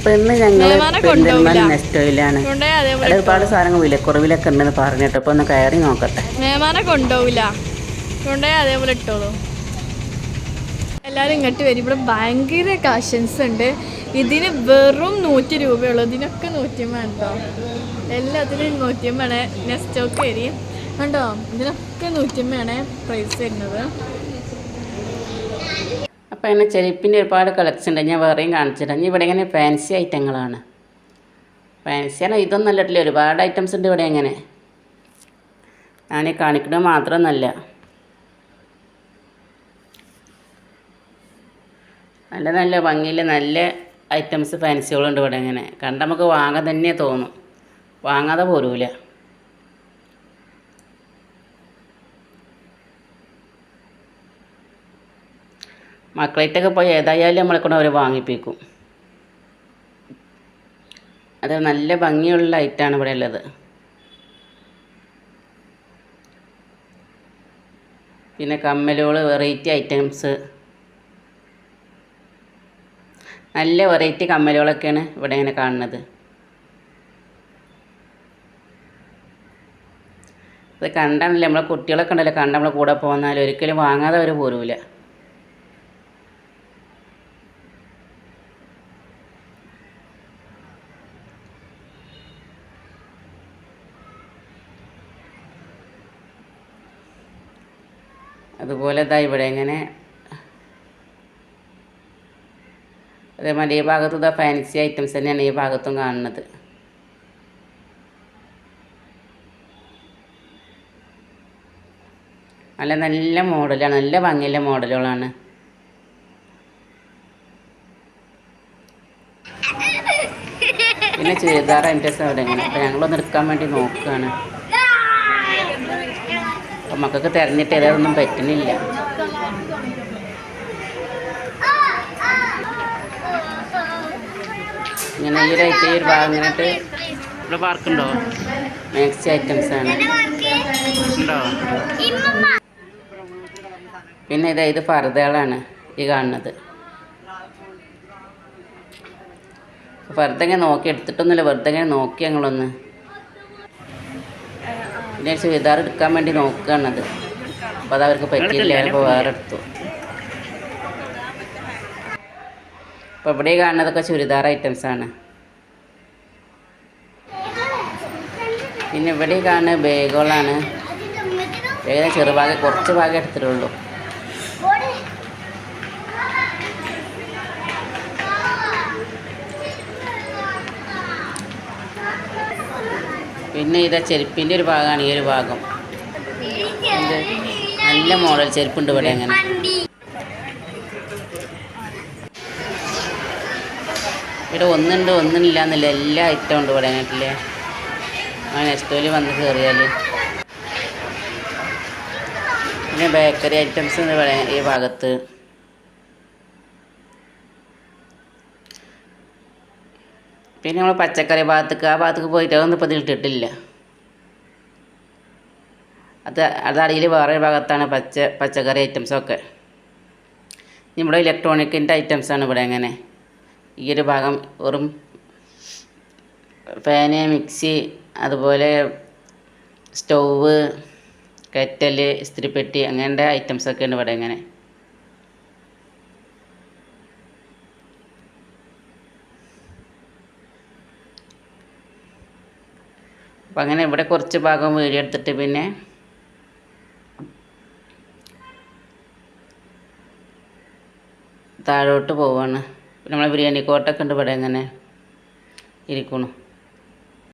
അപ്പം ഇന്ന് ഞങ്ങൾ മേമാനെ പെരിന്തൽമണ്ണ നെസ്റ്റോയിലാണ്. അവിടെ ഒരുപാട് സാധനങ്ങൾ വിലക്കുറവിലൊക്കെ ഉണ്ടെന്ന് പറഞ്ഞിട്ട്. അപ്പോൾ ഒന്ന് കയറി നോക്കട്ടെ. മേമാനെ കൊണ്ടുപോകില്ല കൊണ്ടുപോയി അതേപോലെ ഇട്ടോളൂ. എല്ലാവരും ഇങ്ങോട്ട് വരും. ഇവിടെ ഭയങ്കര കാഷൻസ് ഉണ്ട്. ഇതിന് വെറും നൂറ്റി രൂപയുള്ളൂ. ഇതിനൊക്കെ നൂറ്റിയമ്മ കേട്ടോ എല്ലാത്തിനും നൂറ്റിയമ്മയാണ് നെസ്റ്റോക്ക് വരും. കണ്ടോ? ഇതിനൊക്കെ നൂറ്റിയമ്മയാണ് പ്രൈസ് വരുന്നത്. അപ്പോൾ അങ്ങനെ ചെരുപ്പിന്റെ ഒരുപാട് കളക്ഷൻ ഉണ്ട്. ഞാൻ വേറെയും കാണിച്ചിട്ടുണ്ട് ഇവിടെ ഇങ്ങനെ ഫാൻസി ഐറ്റങ്ങളാണ് ഫാൻസി ആണ് ഇതൊന്നും അല്ലട്ടില്ല ഒരുപാട് ഐറ്റംസ് ഉണ്ട് ഇവിടെ ഇങ്ങനെ ഞാൻ കാണിക്കുന്നത് മാത്രമൊന്നല്ല. നല്ല നല്ല ഭംഗിയിൽ നല്ല ഐറ്റംസ് ഫാൻസികളുണ്ട് ഇവിടെ ഇങ്ങനെ കണ്ട നമുക്ക് വാങ്ങാൻ തന്നെ തോന്നും. വാങ്ങാതെ പോരൂല. മക്കളായിട്ടൊക്കെ പോയി ഏതായാലും നമ്മളെ കൊണ്ട് അവർ വാങ്ങിപ്പിക്കും. അത് നല്ല ഭംഗിയുള്ള ഐറ്റാണ് ഇവിടെ ഉള്ളത്. പിന്നെ കമ്മലുകൾ വെറൈറ്റി ഐറ്റംസ് നല്ല വെറൈറ്റി കമ്മലുകളൊക്കെയാണ് ഇവിടെ ഇങ്ങനെ കാണുന്നത്. ഇത് കണ്ടാണല്ലേ നമ്മളെ കുട്ടികളൊക്കെ ഉണ്ടല്ലോ കണ്ട നമ്മളെ കൂടെ പോകുന്നാലും ഒരിക്കലും വാങ്ങാതെ അവർ പോരൂല. അതുപോലെ ഇതാ ഇവിടെ ഇങ്ങനെ. അതേമാതിരി ഈ ഭാഗത്ത് ഇതാ ഫാൻസി ഐറ്റംസ് തന്നെയാണ് ഈ ഭാഗത്തും കാണുന്നത്. നല്ല നല്ല മോഡലാണ് നല്ല ഭംഗിയുള്ള മോഡലുകളാണ്. പിന്നെ ചുരിദാർ അവിടെ ഇങ്ങനെ. അപ്പം ഞങ്ങളൊന്ന് എടുക്കാൻ വേണ്ടി നോക്കുകയാണ്. അപ്പം മക്കൾക്ക് തിരഞ്ഞിട്ട് ഏതൊന്നും പറ്റുന്നില്ല. ഇങ്ങനെ ഈ ഒരു ഐറ്റം ഈ ഒരു ഭാഗം ഇവിടെ പാർക്കുണ്ടോ? മാക്സി ഐറ്റംസ് ആണ്. ഉണ്ടോ? പിന്നെ ഇതാ ഇത് ഫർദകളാണ് ഈ കാണുന്നത്. വെറുതെ ഇങ്ങനെ നോക്കി എടുത്തിട്ടൊന്നുമില്ല. വെറുതെ ഇങ്ങനെ നോക്കി ഞങ്ങളൊന്ന് പിന്നെ ചുരിദാർ എടുക്കാൻ വേണ്ടി നോക്കുകയാണത്. അപ്പോൾ അത് അവർക്ക് പറ്റിയില്ല അപ്പോൾ വേറെ എടുത്തു. അപ്പോൾ ഇവിടെ കാണുന്നതൊക്കെ ചുരിദാർ ഐറ്റംസാണ് പിന്നെ ഇവിടെ കാണുന്ന ബാഗുകളാണ് ഏകദേശം ചെറുഭാഗം കുറച്ച് ഭാഗം എടുത്തിട്ടുള്ളൂ. പിന്നെ ഇതാ ചെരുപ്പിന്റെ ഒരു ഭാഗമാണ് ഈ ഒരു ഭാഗം. നല്ല മോഡൽ ചെരുപ്പുണ്ട് ഇവിടെ അങ്ങനെ. ഇവിടെ ഒന്നുണ്ട് ഒന്നില്ല എന്നില്ല എല്ലാ ഐറ്റം ഉണ്ട് ഇവിടെ അങ്ങനെ ആ നെക്സ്റ്റോയിൽ വന്ന് കയറിയാൽ പിന്നെ ബേക്കറി ഐറ്റംസ് ഉണ്ട് ഇവിടെ ഈ ഭാഗത്ത്. പിന്നെ നമ്മൾ പച്ചക്കറി ഭാഗത്തേക്ക് ആ ഭാഗത്തേക്ക് പോയിട്ട് അതൊന്നും ഇപ്പോൾ ഇട്ടിട്ടില്ല. അത് അതടിയിൽ വേറെ ഭാഗത്താണ് പച്ച പച്ചക്കറി ഐറ്റംസൊക്കെ നമ്മുടെ ഇലക്ട്രോണിക്കിന്റെ ഐറ്റംസാണ് ഇവിടെ അങ്ങനെ. ഈ ഒരു ഭാഗം വെറും ഫാന് മിക്സി അതുപോലെ സ്റ്റൗവ് കെറ്റൽ ഇസ്തിരിപ്പെട്ടി അങ്ങനത്തെ ഐറ്റംസൊക്കെയാണ് ഇവിടെ ഇങ്ങനെ. അപ്പം അങ്ങനെ ഇവിടെ കുറച്ച് ഭാഗം വീഡിയോ എടുത്തിട്ട് പിന്നെ താഴോട്ട് പോവാണ്. നമ്മളെ ബിരിയാണി കോട്ടൊക്കെ ഉണ്ട് ഇവിടെ ഇങ്ങനെ ഇരിക്കണു.